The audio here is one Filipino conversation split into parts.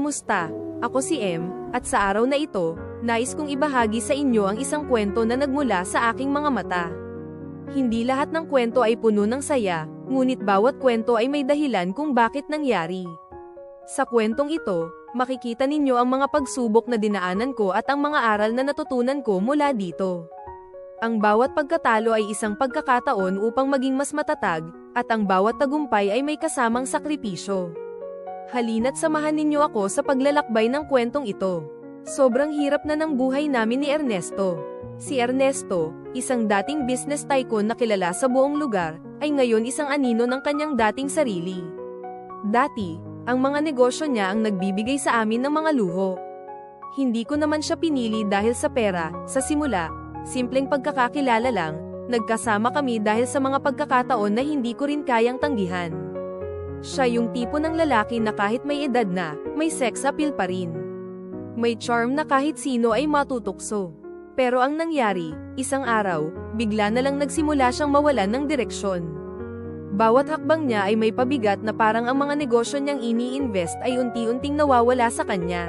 Kamusta? Ako si M, at sa araw na ito, nais kong ibahagi sa inyo ang isang kwento na nagmula sa aking mga mata. Hindi lahat ng kwento ay puno ng saya, ngunit bawat kwento ay may dahilan kung bakit nangyari. Sa kwentong ito, makikita ninyo ang mga pagsubok na dinaanan ko at ang mga aral na natutunan ko mula dito. Ang bawat pagkatalo ay isang pagkakataon upang maging mas matatag, at ang bawat tagumpay ay may kasamang sakripisyo. Halina't samahan ninyo ako sa paglalakbay ng kwentong ito. Sobrang hirap na ng buhay namin ni Ernesto. Si Ernesto, isang dating business tycoon na kilala sa buong lugar, ay ngayon isang anino ng kanyang dating sarili. Dati, ang mga negosyo niya ang nagbibigay sa amin ng mga luho. Hindi ko naman siya pinili dahil sa pera, sa simula, simpleng pagkakakilala lang, nagkasama kami dahil sa mga pagkakataon na hindi ko rin kayang tanggihan. Siya yung tipo ng lalaki na kahit may edad na, may sex appeal pa rin. May charm na kahit sino ay matutukso. Pero ang nangyari, isang araw, bigla na lang nagsimula siyang mawalan ng direksyon. Bawat hakbang niya ay may pabigat na parang ang mga negosyo niyang ini-invest ay unti-unting nawawala sa kanya.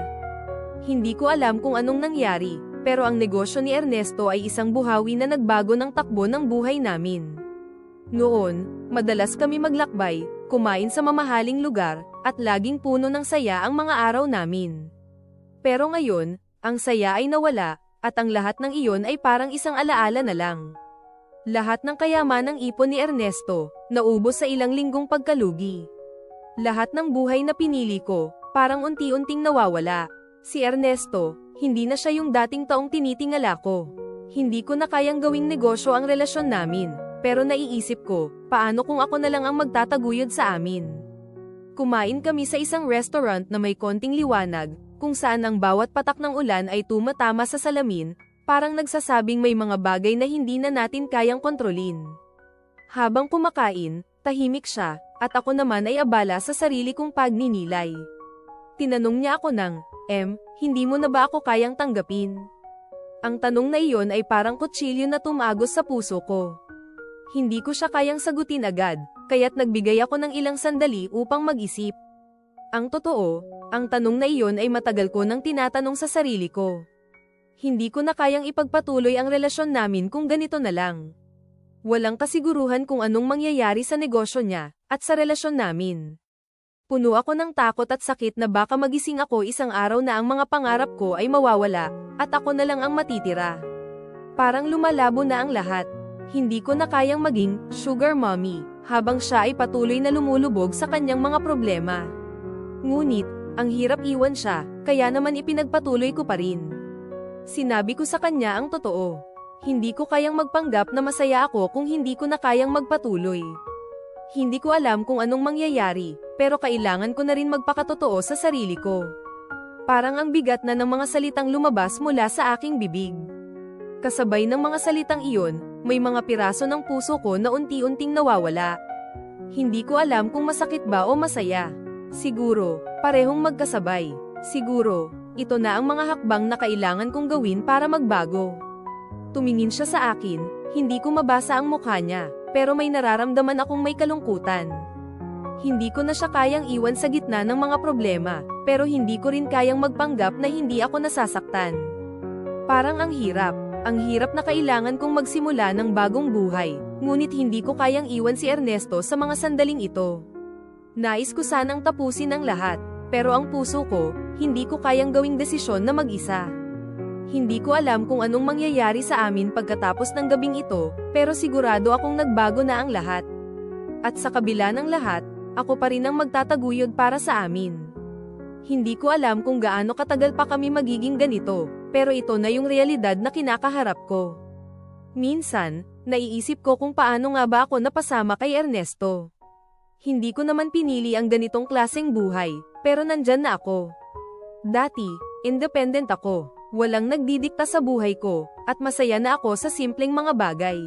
Hindi ko alam kung anong nangyari, pero ang negosyo ni Ernesto ay isang buhawi na nagbago ng takbo ng buhay namin. Noon, madalas kami maglakbay, kumain sa mamahaling lugar, at laging puno ng saya ang mga araw namin. Pero ngayon, ang saya ay nawala, at ang lahat ng iyon ay parang isang alaala na lang. Lahat ng kayaman ng ipon ni Ernesto, naubos sa ilang linggong pagkalugi. Lahat ng buhay na pinili ko, parang unti-unting nawawala. Si Ernesto, hindi na siya yung dating taong tinitingala ko. Hindi ko na kayang gawing negosyo ang relasyon namin, pero naiisip ko, paano kung ako na lang ang magtataguyod sa amin? Kumain kami sa isang restaurant na may konting liwanag, kung saan ang bawat patak ng ulan ay tumatama sa salamin, parang nagsasabing may mga bagay na hindi na natin kayang kontrolin. Habang kumakain, tahimik siya, at ako naman ay abala sa sarili kong pagninilay. Tinanong niya ako ng, M, hindi mo na ba ako kayang tanggapin? Ang tanong na iyon ay parang kutsilyo na tumagos sa puso ko. Hindi ko siya kayang sagutin agad, kaya't nagbigay ako ng ilang sandali upang mag-isip. Ang totoo, ang tanong na iyon ay matagal ko nang tinatanong sa sarili ko. Hindi ko na kayang ipagpatuloy ang relasyon namin kung ganito na lang. Walang kasiguruhan kung anong mangyayari sa negosyo niya, at sa relasyon namin. Puno ako ng takot at sakit na baka magising ako isang araw na ang mga pangarap ko ay mawawala, at ako na lang ang matitira. Parang lumalabo na ang lahat. Hindi ko na kayang maging sugar mommy habang siya ay patuloy na lumulubog sa kanyang mga problema. Ngunit, ang hirap iwan siya, kaya naman ipinagpatuloy ko pa rin. Sinabi ko sa kanya ang totoo. Hindi ko kayang magpanggap na masaya ako kung hindi ko na kayang magpatuloy. Hindi ko alam kung anong mangyayari, pero kailangan ko na rin magpakatotoo sa sarili ko. Parang ang bigat na ng mga salitang lumabas mula sa aking bibig. Kasabay ng mga salitang iyon, may mga piraso ng puso ko na unti-unting nawawala. Hindi ko alam kung masakit ba o masaya. Siguro, parehong magkasabay. Siguro, ito na ang mga hakbang na kailangan kong gawin para magbago. Tumingin siya sa akin, hindi ko mabasa ang mukha niya, pero may nararamdaman akong may kalungkutan. Hindi ko na siya kayang iwan sa gitna ng mga problema, pero hindi ko rin kayang magpanggap na hindi ako nasasaktan. Parang ang hirap, ang hirap na kailangan kong magsimula ng bagong buhay, ngunit hindi ko kayang iwan si Ernesto sa mga sandaling ito. Nais ko sanang tapusin ang lahat, pero ang puso ko, hindi ko kayang gawing desisyon na mag-isa. Hindi ko alam kung anong mangyayari sa amin pagkatapos ng gabing ito, pero sigurado akong nagbago na ang lahat. At sa kabila ng lahat, ako pa rin ang magtataguyod para sa amin. Hindi ko alam kung gaano katagal pa kami magiging ganito, pero ito na yung realidad na kinakaharap ko. Minsan, naiisip ko kung paano nga ba ako napasama kay Ernesto. Hindi ko naman pinili ang ganitong klaseng buhay, pero nandyan na ako. Dati, independent ako, walang nagdidikta sa buhay ko, at masaya na ako sa simpleng mga bagay.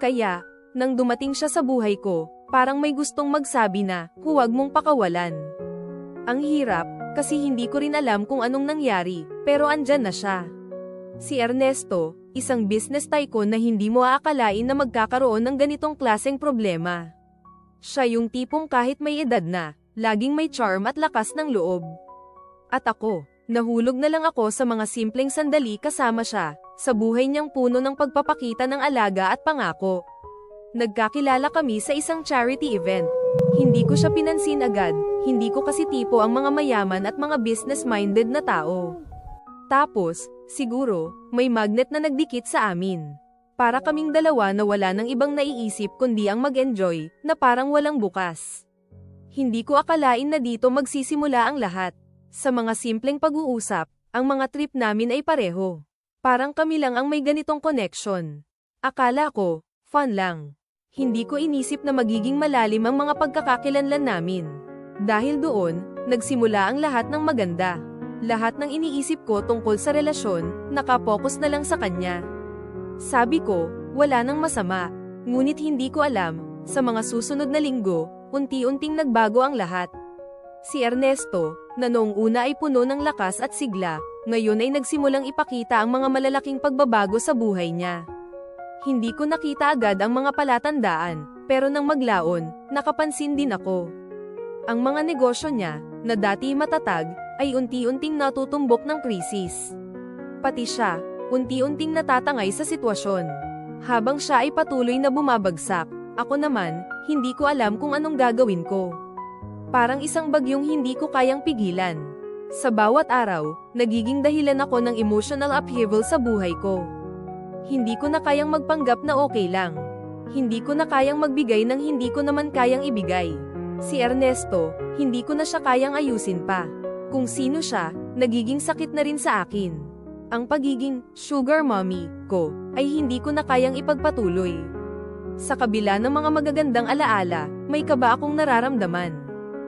Kaya, nang dumating siya sa buhay ko, parang may gustong magsabi na, huwag mong pakawalan. Ang hirap, kasi hindi ko rin alam kung anong nangyari, pero andyan na siya. Si Ernesto, isang business tycoon na hindi mo aakalain na magkakaroon ng ganitong klaseng problema. Siya yung tipong kahit may edad na, laging may charm at lakas ng loob. At ako, nahulog na lang ako sa mga simpleng sandali kasama siya, sa buhay niyang puno ng pagpapakita ng alaga at pangako. Nagkakilala kami sa isang charity event. Hindi ko siya pinansin agad, hindi ko kasi tipo ang mga mayaman at mga business-minded na tao. Tapos, siguro, may magnet na nagdikit sa amin. Para kaming dalawa na wala nang ibang naiisip kundi ang mag-enjoy, na parang walang bukas. Hindi ko akalain na dito magsisimula ang lahat. Sa mga simpleng pag-uusap, ang mga trip namin ay pareho. Parang kami lang ang may ganitong connection. Akala ko, fun lang. Hindi ko inisip na magiging malalim ang mga pagkakakilanlan namin. Dahil doon, nagsimula ang lahat ng maganda. Lahat ng iniisip ko tungkol sa relasyon, nakapokus na lang sa kanya. Sabi ko, wala nang masama. Ngunit hindi ko alam, sa mga susunod na linggo, unti-unting nagbago ang lahat. Si Ernesto, na noong una ay puno ng lakas at sigla, ngayon ay nagsimulang ipakita ang mga malalaking pagbabago sa buhay niya. Hindi ko nakita agad ang mga palatandaan, pero nang maglaon, nakapansin din ako. Ang mga negosyo niya, na dati matatag, ay unti-unting natutumbok ng krisis. Pati siya, unti-unting natatangay sa sitwasyon. Habang siya ay patuloy na bumabagsak, ako naman, hindi ko alam kung anong gagawin ko. Parang isang bagyong hindi ko kayang pigilan. Sa bawat araw, nagiging dahilan ako ng emotional upheaval sa buhay ko. Hindi ko na kayang magpanggap na okay lang. Hindi ko na kayang magbigay ng hindi ko naman kayang ibigay. Si Ernesto, hindi ko na siya kayang ayusin pa. Kung sino siya, nagiging sakit na rin sa akin. Ang pagiging sugar mommy ko ay hindi ko na kayang ipagpatuloy. Sa kabila ng mga magagandang alaala, may kaba akong nararamdaman.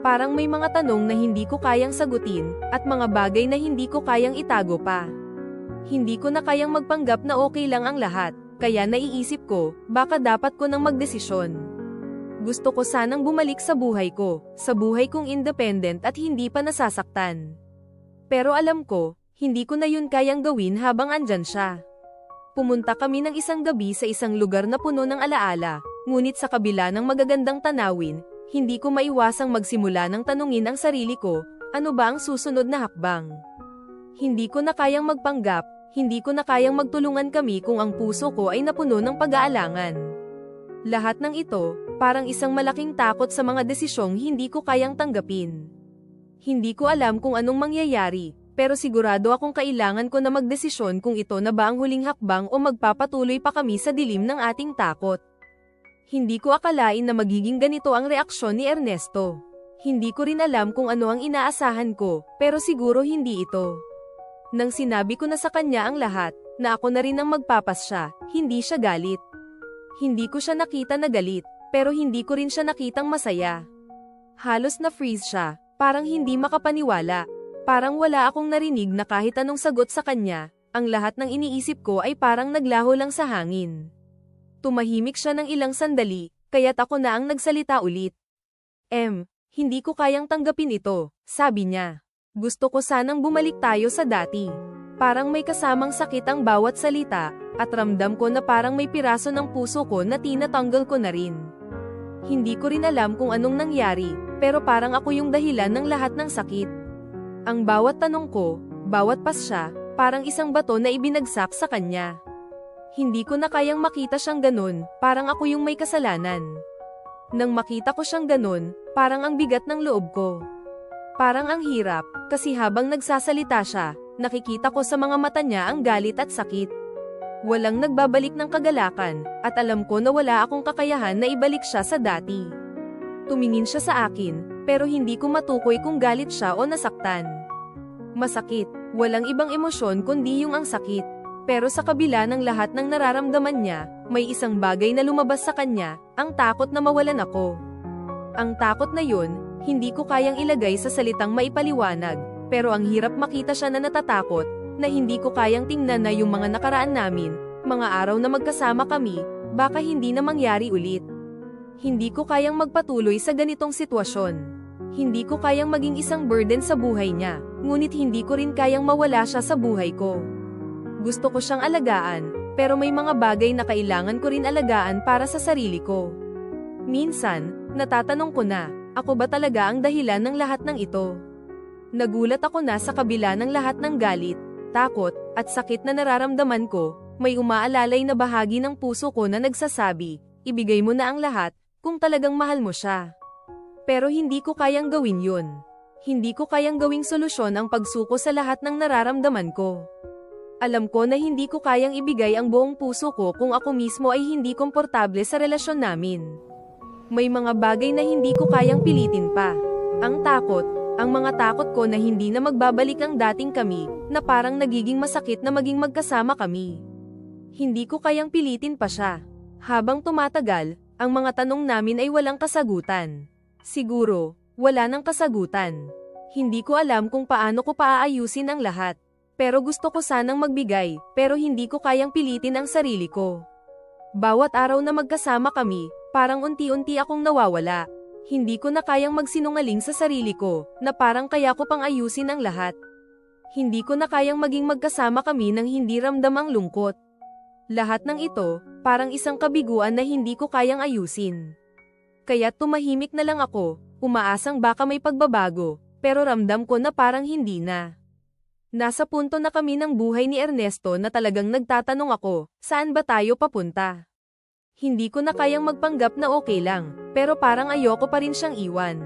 Parang may mga tanong na hindi ko kayang sagutin, at mga bagay na hindi ko kayang itago pa. Hindi ko na kayang magpanggap na okay lang ang lahat, kaya naiisip ko, baka dapat ko nang magdesisyon. Gusto ko sanang bumalik sa buhay ko, sa buhay kong independent at hindi pa nasasaktan. Pero alam ko, hindi ko na yun kayang gawin habang andyan siya. Pumunta kami ng isang gabi sa isang lugar na puno ng alaala, ngunit sa kabila ng magagandang tanawin, hindi ko maiwasang magsimula ng tanungin ang sarili ko, ano ba ang susunod na hakbang? Hindi ko na kayang magpanggap, hindi ko na kayang magtulungan kami kung ang puso ko ay napuno ng pag-aalangan. Lahat ng ito, parang isang malaking takot sa mga desisyong hindi ko kayang tanggapin. Hindi ko alam kung anong mangyayari, pero sigurado akong kailangan ko na magdesisyon kung ito na ba ang huling hakbang o magpapatuloy pa kami sa dilim ng ating takot. Hindi ko akalain na magiging ganito ang reaksyon ni Ernesto. Hindi ko rin alam kung ano ang inaasahan ko, pero siguro hindi ito. Nang sinabi ko na sa kanya ang lahat, na ako na rin ang magpapas siya, hindi siya galit. Hindi ko siya nakita na galit, pero hindi ko rin siya nakitang masaya. Halos na freeze siya, parang hindi makapaniwala. Parang wala akong narinig na kahit anong sagot sa kanya, ang lahat ng iniisip ko ay parang naglaho lang sa hangin. Tumahimik siya ng ilang sandali, kaya't ako na ang nagsalita ulit. M, hindi ko kayang tanggapin ito, sabi niya. Gusto ko sanang bumalik tayo sa dati. Parang may kasamang sakit ang bawat salita, at ramdam ko na parang may piraso ng puso ko na tinatanggal ko na rin. Hindi ko rin alam kung anong nangyari, pero parang ako yung dahilan ng lahat ng sakit. Ang bawat tanong ko, bawat pasya, parang isang bato na ibinagsak sa kanya. Hindi ko na kayang makita siyang ganun, parang ako yung may kasalanan. Nang makita ko siyang ganun, parang ang bigat ng loob ko. Parang ang hirap, kasi habang nagsasalita siya, nakikita ko sa mga mata niya ang galit at sakit. Walang nagbabalik ng kagalakan, at alam ko na wala akong kakayahan na ibalik siya sa dati. Tumingin siya sa akin, pero hindi ko matukoy kung galit siya o nasaktan. Masakit, walang ibang emosyon kundi yung ang sakit. Pero sa kabila ng lahat ng nararamdaman niya, may isang bagay na lumabas sa kanya, ang takot na mawalan ako. Ang takot na yun, hindi ko kayang ilagay sa salitang maipaliwanag, pero ang hirap makita siya na natatakot, na hindi ko kayang tingnan na yung mga nakaraan namin, mga araw na magkasama kami, baka hindi na mangyari ulit. Hindi ko kayang magpatuloy sa ganitong sitwasyon. Hindi ko kayang maging isang burden sa buhay niya, ngunit hindi ko rin kayang mawala siya sa buhay ko. Gusto ko siyang alagaan, pero may mga bagay na kailangan ko rin alagaan para sa sarili ko. Minsan, natatanong ko na, ako ba talaga ang dahilan ng lahat ng ito? Nagulat ako na sa kabila ng lahat ng galit, takot, at sakit na nararamdaman ko, may umaalalay na bahagi ng puso ko na nagsasabi, ibigay mo na ang lahat, kung talagang mahal mo siya. Pero hindi ko kayang gawin yun. Hindi ko kayang gawing solusyon ang pagsuko sa lahat ng nararamdaman ko. Alam ko na hindi ko kayang ibigay ang buong puso ko kung ako mismo ay hindi komportable sa relasyon namin. May mga bagay na hindi ko kayang pilitin pa. Ang takot, ang mga takot ko na hindi na magbabalik ang dating kami, na parang nagiging masakit na maging magkasama kami. Hindi ko kayang pilitin pa siya. Habang tumatagal, ang mga tanong namin ay walang kasagutan. Siguro, wala nang kasagutan. Hindi ko alam kung paano ko paaayusin ang lahat. Pero gusto ko sanang magbigay, pero hindi ko kayang pilitin ang sarili ko. Bawat araw na magkasama kami, parang unti-unti akong nawawala. Hindi ko na kayang magsinungaling sa sarili ko, na parang kaya ko pang ayusin ang lahat. Hindi ko na kayang maging magkasama kami nang hindi ramdam ang lungkot. Lahat ng ito, parang isang kabiguan na hindi ko kayang ayusin. Kaya tumahimik na lang ako, umaasang baka may pagbabago, pero ramdam ko na parang hindi na. Nasa punto na kami ng buhay ni Ernesto na talagang nagtatanong ako, saan ba tayo papunta? Hindi ko na kayang magpanggap na okay lang, pero parang ayoko pa rin siyang iwan.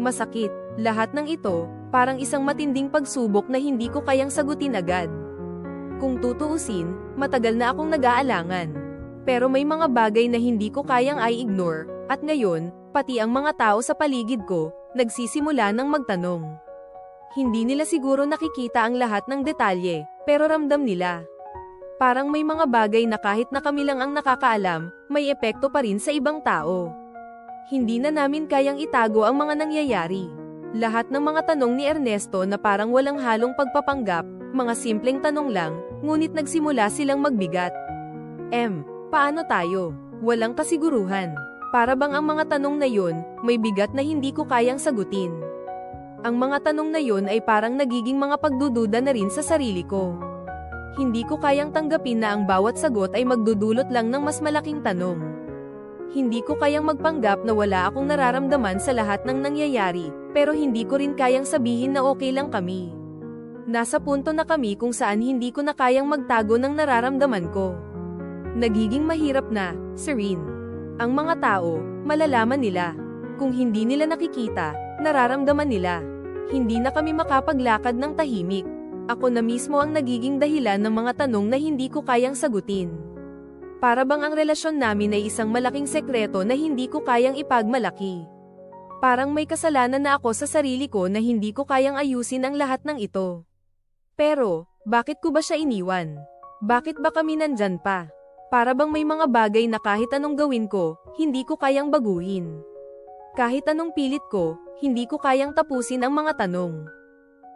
Masakit, lahat ng ito, parang isang matinding pagsubok na hindi ko kayang sagutin agad. Kung tutuusin, matagal na akong nag-aalangan. Pero may mga bagay na hindi ko kayang i-ignore, at ngayon, pati ang mga tao sa paligid ko, nagsisimula ng magtanong. Hindi nila siguro nakikita ang lahat ng detalye, pero ramdam nila. Parang may mga bagay na kahit na kami lang ang nakakaalam, may epekto pa rin sa ibang tao. Hindi na namin kayang itago ang mga nangyayari. Lahat ng mga tanong ni Ernesto na parang walang halong pagpapanggap, mga simpleng tanong lang, ngunit nagsimula silang magbigat. M. Paano tayo? Walang kasiguruhan. Para bang ang mga tanong na yun, may bigat na hindi ko kayang sagutin. Ang mga tanong na yun ay parang nagiging mga pagdududa na rin sa sarili ko. Hindi ko kayang tanggapin na ang bawat sagot ay magdudulot lang ng mas malaking tanong. Hindi ko kayang magpanggap na wala akong nararamdaman sa lahat ng nangyayari, pero hindi ko rin kayang sabihin na okay lang kami. Nasa punto na kami kung saan hindi ko na kayang magtago ng nararamdaman ko. Nagiging mahirap na, Serene. Ang mga tao, malalaman nila. Kung hindi nila nakikita, nararamdaman nila. Hindi na kami makapaglakad ng tahimik. Ako na mismo ang nagiging dahilan ng mga tanong na hindi ko kayang sagutin. Para bang ang relasyon namin ay isang malaking sekreto na hindi ko kayang ipagmalaki. Parang may kasalanan na ako sa sarili ko na hindi ko kayang ayusin ang lahat ng ito. Pero, bakit ko ba siya iniwan? Bakit ba kami nandyan pa? Para bang may mga bagay na kahit anong gawin ko, hindi ko kayang baguhin. Kahit anong pilit ko, hindi ko kayang tapusin ang mga tanong.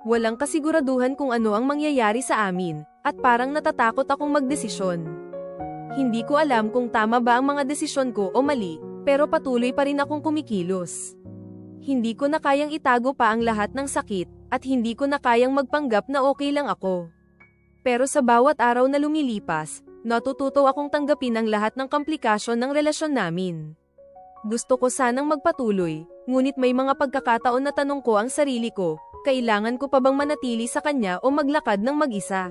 Walang kasiguraduhan kung ano ang mangyayari sa amin, at parang natatakot akong magdesisyon. Hindi ko alam kung tama ba ang mga desisyon ko o mali, pero patuloy pa rin akong kumikilos. Hindi ko na kayang itago pa ang lahat ng sakit, at hindi ko na kayang magpanggap na okay lang ako. Pero sa bawat araw na lumilipas, natututo akong tanggapin ang lahat ng komplikasyon ng relasyon namin. Gusto ko sanang magpatuloy, ngunit may mga pagkakataon na tanong ko ang sarili ko, kailangan ko pa bang manatili sa kanya o maglakad ng mag-isa?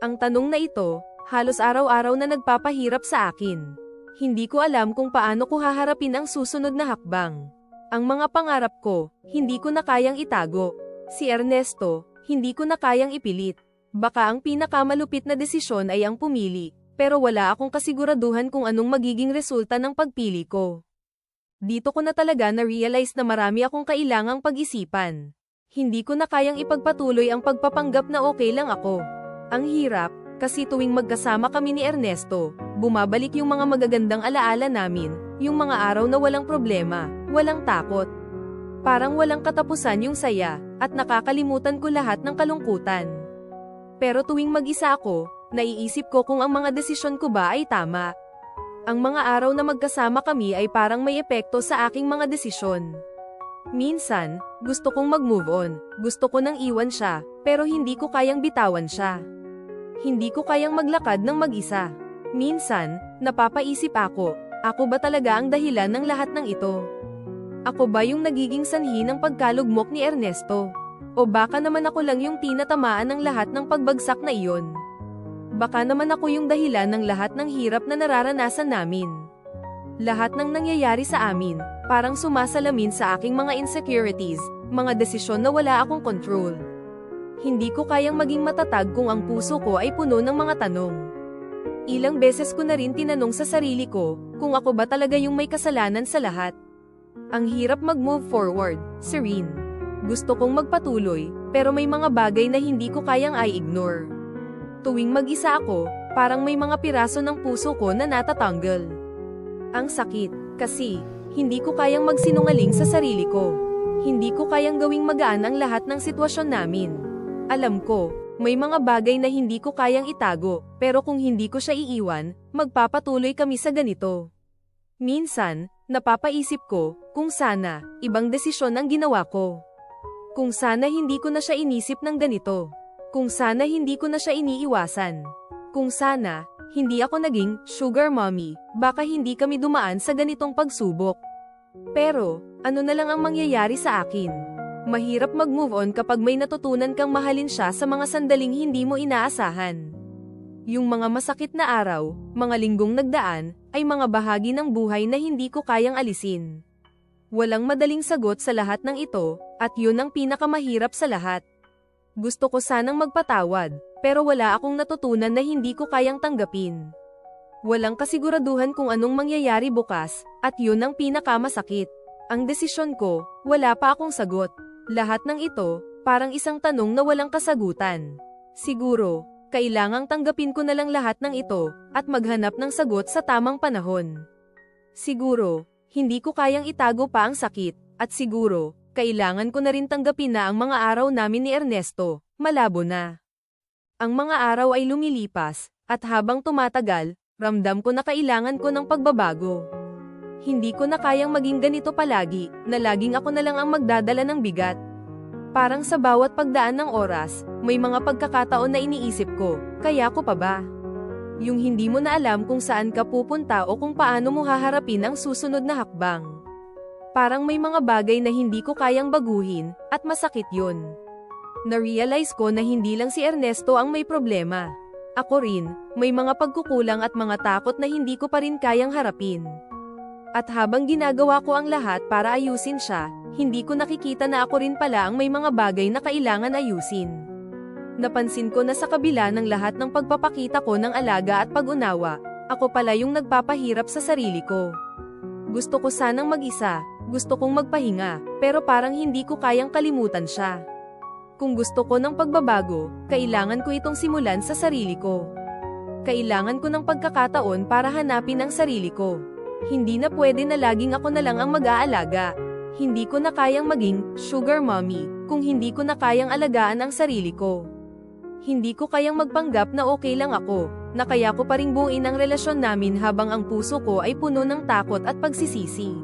Ang tanong na ito, halos araw-araw na nagpapahirap sa akin. Hindi ko alam kung paano ko haharapin ang susunod na hakbang. Ang mga pangarap ko, hindi ko na kayang itago. Si Ernesto, hindi ko na kayang ipilit. Baka ang pinakamalupit na desisyon ay ang pumili, pero wala akong kasiguraduhan kung anong magiging resulta ng pagpili ko. Dito ko na talaga na-realize na marami akong kailangang pag-isipan. Hindi ko na kayang ipagpatuloy ang pagpapanggap na okay lang ako. Ang hirap, kasi tuwing magkasama kami ni Ernesto, bumabalik yung mga magagandang alaala namin, yung mga araw na walang problema, walang takot. Parang walang katapusan yung saya, at nakakalimutan ko lahat ng kalungkutan. Pero tuwing mag-isa ako, naiisip ko kung ang mga desisyon ko ba ay tama. Ang mga araw na magkasama kami ay parang may epekto sa aking mga desisyon. Minsan, gusto kong mag-move on, gusto ko nang iwan siya, pero hindi ko kayang bitawan siya. Hindi ko kayang maglakad ng mag-isa. Minsan, napapaisip ako, ako ba talaga ang dahilan ng lahat ng ito? Ako ba yung nagiging sanhi ng pagkalugmok ni Ernesto? O baka naman ako lang yung tinatamaan ng lahat ng pagbagsak na iyon. Baka naman ako yung dahilan ng lahat ng hirap na nararanasan namin. Lahat ng nangyayari sa amin, parang sumasalamin sa aking mga insecurities, mga desisyon na wala akong control. Hindi ko kayang maging matatag kung ang puso ko ay puno ng mga tanong. Ilang beses ko na rin tinanong sa sarili ko, kung ako ba talaga yung may kasalanan sa lahat. Ang hirap mag-move forward, Serene. Gusto kong magpatuloy, pero may mga bagay na hindi ko kayang i-ignore. Tuwing mag-isa ako, parang may mga piraso ng puso ko na natatanggal. Ang sakit, kasi, hindi ko kayang magsinungaling sa sarili ko. Hindi ko kayang gawing magaan ang lahat ng sitwasyon namin. Alam ko, may mga bagay na hindi ko kayang itago, pero kung hindi ko siya iiwan, magpapatuloy kami sa ganito. Minsan, napapaisip ko, kung sana, ibang desisyon ang ginawa ko. Kung sana hindi ko na siya inisip ng ganito. Kung sana hindi ko na siya iniiwasan. Kung sana, hindi ako naging sugar mommy, baka hindi kami dumaan sa ganitong pagsubok. Pero, ano na lang ang mangyayari sa akin? Mahirap mag-move on kapag may natutunan kang mahalin siya sa mga sandaling hindi mo inaasahan. Yung mga masakit na araw, mga linggong nagdaan, ay mga bahagi ng buhay na hindi ko kayang alisin. Walang madaling sagot sa lahat ng ito, at yun ang pinakamahirap sa lahat. Gusto ko sanang magpatawad, pero wala akong natutunan na hindi ko kayang tanggapin. Walang kasiguraduhan kung anong mangyayari bukas, at yun ang pinakamasakit. Ang desisyon ko, wala pa akong sagot. Lahat ng ito, parang isang tanong na walang kasagutan. Siguro, kailangang tanggapin ko na lang lahat ng ito, at maghanap ng sagot sa tamang panahon. Siguro, hindi ko kayang itago pa ang sakit, at siguro, kailangan ko na rin tanggapin na ang mga araw namin ni Ernesto, malabo na. Ang mga araw ay lumilipas, at habang tumatagal, ramdam ko na kailangan ko ng pagbabago. Hindi ko na kayang maging ganito palagi, na laging ako na lang ang magdadala ng bigat. Parang sa bawat pagdaan ng oras, may mga pagkakataon na iniisip ko, kaya ko pa ba? Yung hindi mo na alam kung saan ka pupunta o kung paano mo haharapin ang susunod na hakbang. Parang may mga bagay na hindi ko kayang baguhin, at masakit yun. Na-realize ko na hindi lang si Ernesto ang may problema. Ako rin, may mga pagkukulang at mga takot na hindi ko pa rin kayang harapin. At habang ginagawa ko ang lahat para ayusin siya, hindi ko nakikita na ako rin pala ang may mga bagay na kailangan ayusin. Napansin ko na sa kabila ng lahat ng pagpapakita ko ng alaga at pag-unawa, ako pala yung nagpapahirap sa sarili ko. Gusto ko sanang mag-isa, gusto kong magpahinga, pero parang hindi ko kayang kalimutan siya. Kung gusto ko ng pagbabago, kailangan ko itong simulan sa sarili ko. Kailangan ko ng pagkakataon para hanapin ang sarili ko. Hindi na pwede na laging ako na lang ang mag-aalaga. Hindi ko na kayang maging sugar mommy kung hindi ko na kayang alagaan ang sarili ko. Hindi ko kayang magpanggap na okay lang ako, na kaya ko pa ring buuin ang relasyon namin habang ang puso ko ay puno ng takot at pagsisisi.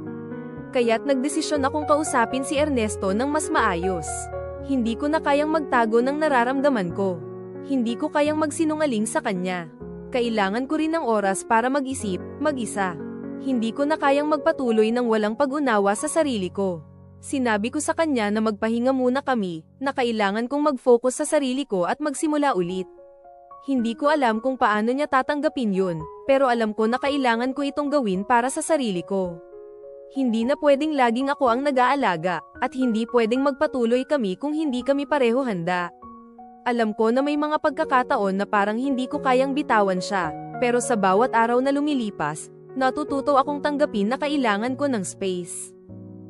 Kaya't nagdesisyon akong kausapin si Ernesto ng mas maayos. Hindi ko na kayang magtago ng nararamdaman ko. Hindi ko kayang magsinungaling sa kanya. Kailangan ko rin ng oras para mag-isip, mag-isa. Hindi ko na kayang magpatuloy ng walang pag-unawa sa sarili ko. Sinabi ko sa kanya na magpahinga muna kami, na kailangan kong mag-focus sa sarili ko at magsimula ulit. Hindi ko alam kung paano niya tatanggapin yun, pero alam ko na kailangan ko itong gawin para sa sarili ko. Hindi na pwedeng laging ako ang nag-aalaga, at hindi pwedeng magpatuloy kami kung hindi kami pareho handa. Alam ko na may mga pagkakataon na parang hindi ko kayang bitawan siya, pero sa bawat araw na lumilipas, natututo akong tanggapin na kailangan ko ng space.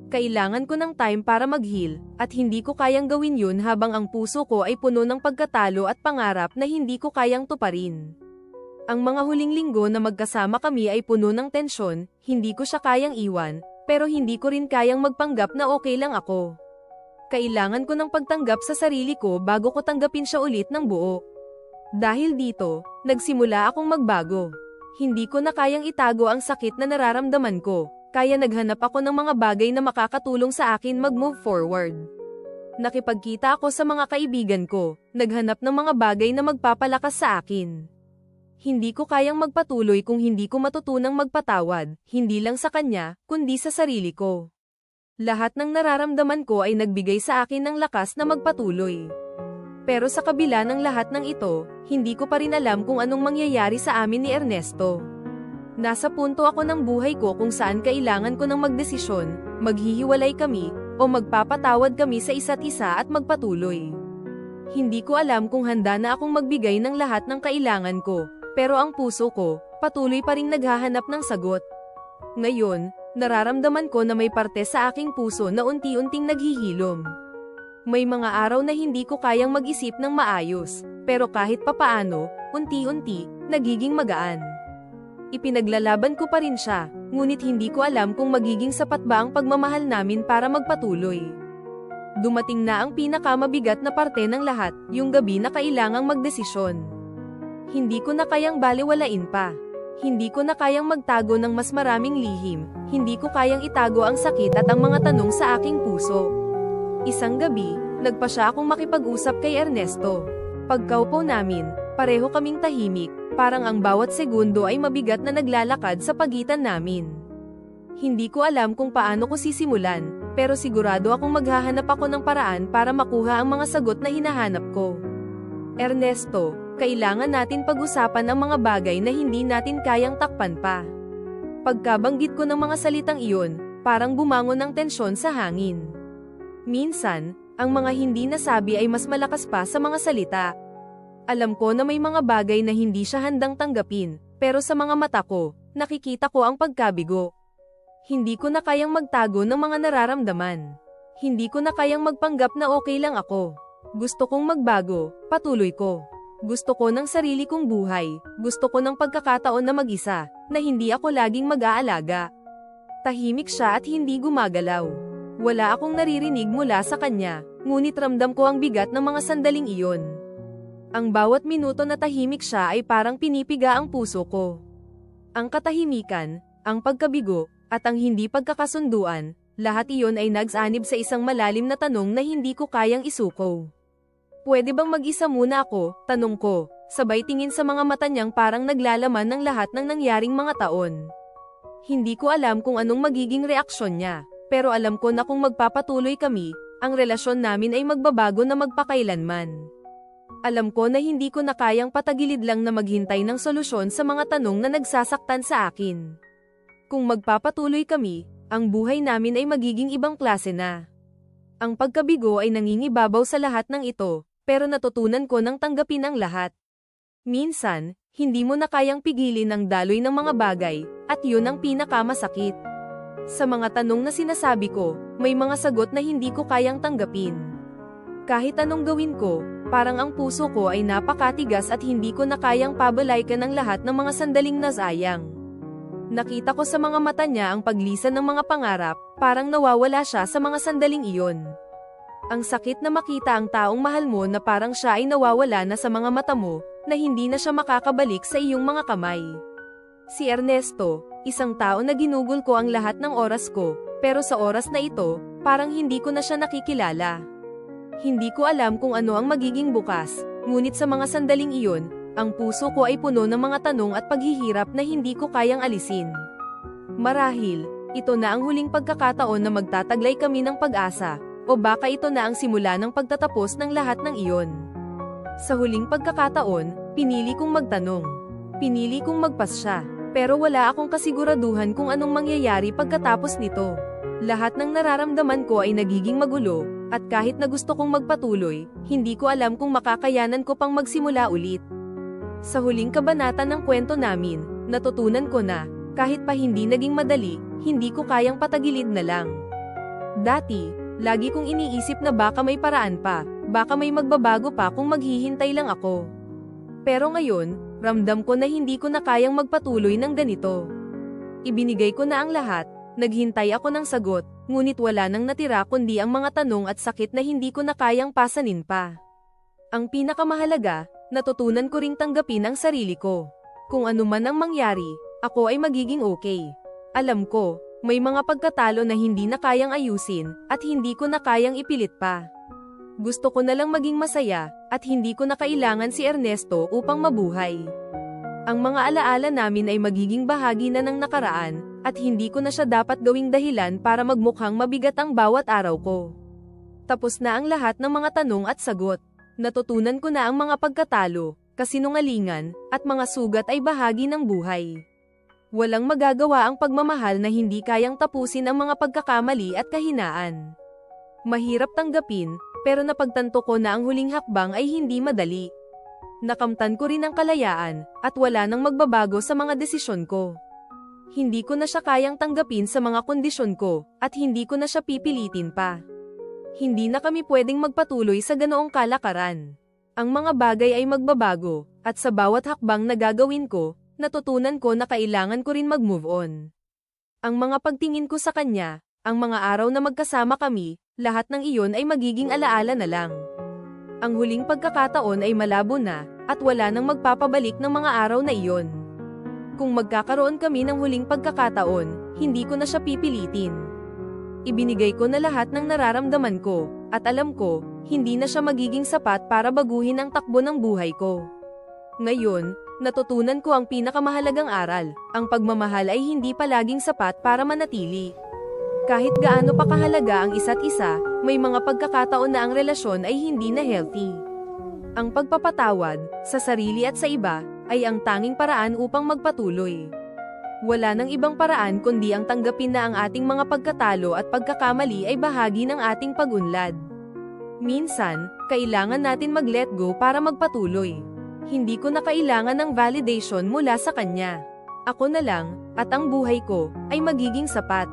Kailangan ko ng time para mag-heal, at hindi ko kayang gawin yun habang ang puso ko ay puno ng pagkatalo at pangarap na hindi ko kayang tuparin. Ang mga huling linggo na magkasama kami ay puno ng tensyon, hindi ko siya kayang iwan, pero hindi ko rin kayang magpanggap na okay lang ako. Kailangan ko ng pagtanggap sa sarili ko bago ko tanggapin siya ulit ng buo. Dahil dito, nagsimula akong magbago. Hindi ko na kayang itago ang sakit na nararamdaman ko, kaya naghanap ako ng mga bagay na makakatulong sa akin mag-move forward. Nakipagkita ako sa mga kaibigan ko, naghanap ng mga bagay na magpapalakas sa akin. Hindi ko kayang magpatuloy kung hindi ko matutunang magpatawad, hindi lang sa kanya, kundi sa sarili ko. Lahat ng nararamdaman ko ay nagbigay sa akin ng lakas na magpatuloy. Pero sa kabila ng lahat ng ito, hindi ko pa rin alam kung anong mangyayari sa amin ni Ernesto. Nasa punto ako ng buhay ko kung saan kailangan ko ng magdesisyon, maghihiwalay kami, o magpapatawad kami sa isa't isa at magpatuloy. Hindi ko alam kung handa na akong magbigay ng lahat ng kailangan ko, pero ang puso ko, patuloy pa rin naghahanap ng sagot. Ngayon, nararamdaman ko na may parte sa aking puso na unti-unting naghihilom. May mga araw na hindi ko kayang mag-isip ng maayos, pero kahit papaano, unti-unti, nagiging magaan. Ipinaglalaban ko pa rin siya, ngunit hindi ko alam kung magiging sapat ba ang pagmamahal namin para magpatuloy. Dumating na ang pinakamabigat na parte ng lahat, yung gabi na kailangang magdesisyon. Hindi ko na kayang baliwalain pa. Hindi ko na kayang magtago ng mas maraming lihim, hindi ko kayang itago ang sakit at ang mga tanong sa aking puso. Isang gabi, nagpa siya akong makipag-usap kay Ernesto. Pagkaupo namin, pareho kaming tahimik, parang ang bawat segundo ay mabigat na naglalakad sa pagitan namin. Hindi ko alam kung paano ko sisimulan, pero sigurado akong maghahanap ako ng paraan para makuha ang mga sagot na hinahanap ko. Ernesto, kailangan natin pag-usapan ang mga bagay na hindi natin kayang takpan pa. Pagkabanggit ko ng mga salitang iyon, parang bumangon ng tensyon sa hangin. Minsan, ang mga hindi nasabi ay mas malakas pa sa mga salita. Alam ko na may mga bagay na hindi siya handang tanggapin, pero sa mga mata ko, nakikita ko ang pagkabigo. Hindi ko na kayang magtago ng mga nararamdaman. Hindi ko na kayang magpanggap na okay lang ako. Gusto kong magbago, patuloy ko. Gusto ko ng sarili kong buhay, gusto ko ng pagkakataon na mag-isa, na hindi ako laging mag-aalaga. Tahimik siya at hindi gumagalaw. Wala akong naririnig mula sa kanya, ngunit ramdam ko ang bigat ng mga sandaling iyon. Ang bawat minuto na tahimik siya ay parang pinipiga ang puso ko. Ang katahimikan, ang pagkabigo, at ang hindi pagkakasunduan, lahat iyon ay nagsanib sa isang malalim na tanong na hindi ko kayang isuko. Pwede bang mag-isa muna ako, tanong ko, sabay tingin sa mga mata niyang parang naglalaman ng lahat ng nangyaring mga taon. Hindi ko alam kung anong magiging reaksyon niya, pero alam ko na kung magpapatuloy kami, ang relasyon namin ay magbabago na magpakailanman. Alam ko na hindi ko na kayang patagilid lang na maghintay ng solusyon sa mga tanong na nagsasaktan sa akin. Kung magpapatuloy kami, ang buhay namin ay magiging ibang klase na. Ang pagkabigo ay nangingibabaw sa lahat ng ito, pero natutunan ko nang tanggapin ang lahat. Minsan, hindi mo na kayang pigilin ang daloy ng mga bagay, at yun ang pinakamasakit. Sa mga tanong na sinasabi ko, may mga sagot na hindi ko kayang tanggapin. Kahit anong gawin ko, parang ang puso ko ay napakatigas at hindi ko na kayang pabalaykan ang lahat ng mga sandaling nasayang. Nakita ko sa mga mata niya ang paglisan ng mga pangarap, parang nawawala siya sa mga sandaling iyon. Ang sakit na makita ang taong mahal mo na parang siya ay nawawala na sa mga mata mo, na hindi na siya makakabalik sa iyong mga kamay. Si Ernesto, isang tao na ginugol ko ang lahat ng oras ko, pero sa oras na ito, parang hindi ko na siya nakikilala. Hindi ko alam kung ano ang magiging bukas, ngunit sa mga sandaling iyon, ang puso ko ay puno ng mga tanong at paghihirap na hindi ko kayang alisin. Marahil, ito na ang huling pagkakataon na magtataglay kami ng pag-asa, o baka ito na ang simula ng pagtatapos ng lahat ng iyon. Sa huling pagkakataon, pinili kong magtanong. Pinili kong magpasya, pero wala akong kasiguraduhan kung anong mangyayari pagkatapos nito. Lahat ng nararamdaman ko ay nagiging magulo, at kahit na gusto kong magpatuloy, hindi ko alam kung makakayanan ko pang magsimula ulit. Sa huling kabanata ng kwento namin, natutunan ko na, kahit pa hindi naging madali, hindi ko kayang patagilid na lang. Dati, Lagi kong iniisip na baka may paraan pa, baka may magbabago pa kung maghihintay lang ako. Pero ngayon, ramdam ko na hindi ko na kayang magpatuloy ng ganito. Ibinigay ko na ang lahat, naghintay ako ng sagot, ngunit wala nang natira kundi ang mga tanong at sakit na hindi ko na kayang pasanin pa. Ang pinakamahalaga, natutunan ko ring tanggapin ang sarili ko. Kung ano man ang mangyari, ako ay magiging okay. Alam ko, may mga pagkatalo na hindi na kayang ayusin, at hindi ko na kayang ipilit pa. Gusto ko na lang maging masaya, at hindi ko na kailangan si Ernesto upang mabuhay. Ang mga alaala namin ay magiging bahagi na ng nakaraan, at hindi ko na siya dapat gawing dahilan para magmukhang mabigat ang bawat araw ko. Tapos na ang lahat ng mga tanong at sagot. Natutunan ko na ang mga pagkatalo, kasinungalingan, at mga sugat ay bahagi ng buhay. Walang magagawa ang pagmamahal na hindi kayang tapusin ang mga pagkakamali at kahinaan. Mahirap tanggapin, pero napagtanto ko na ang huling hakbang ay hindi madali. Nakamtan ko rin ang kalayaan, at wala nang magbabago sa mga desisyon ko. Hindi ko na siya kayang tanggapin sa mga kondisyon ko, at hindi ko na siya pipilitin pa. Hindi na kami pwedeng magpatuloy sa ganoong kalakaran. Ang mga bagay ay magbabago, at sa bawat hakbang na gagawin ko, natutunan ko na kailangan ko rin mag-move on. Ang mga pagtingin ko sa kanya, ang mga araw na magkasama kami, lahat ng iyon ay magiging alaala na lang. Ang huling pagkakataon ay malabo na, at wala nang magpapabalik ng mga araw na iyon. Kung magkakaroon kami ng huling pagkakataon, hindi ko na siya pipilitin. Ibinigay ko na lahat ng nararamdaman ko, at alam ko, hindi na siya magiging sapat para baguhin ang takbo ng buhay ko. Ngayon, natutunan ko ang pinakamahalagang aral, ang pagmamahal ay hindi palaging sapat para manatili. Kahit gaano pa kahalaga ang isa't isa, may mga pagkakataon na ang relasyon ay hindi na healthy. Ang pagpapatawad, sa sarili at sa iba, ay ang tanging paraan upang magpatuloy. Wala nang ibang paraan kundi ang tanggapin na ang ating mga pagkatalo at pagkakamali ay bahagi ng ating pagunlad. Minsan, kailangan natin mag-let go para magpatuloy. Hindi ko na kailangan ng validation mula sa kanya. Ako na lang, at ang buhay ko, ay magiging sapat.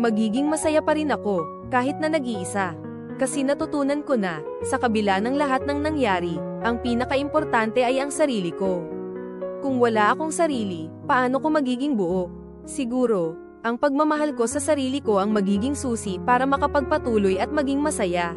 Magiging masaya pa rin ako, kahit na nag-iisa. Kasi natutunan ko na, sa kabila ng lahat ng nangyari, ang pinakaimportante ay ang sarili ko. Kung wala akong sarili, paano ko magiging buo? Siguro, ang pagmamahal ko sa sarili ko ang magiging susi para makapagpatuloy at maging masaya.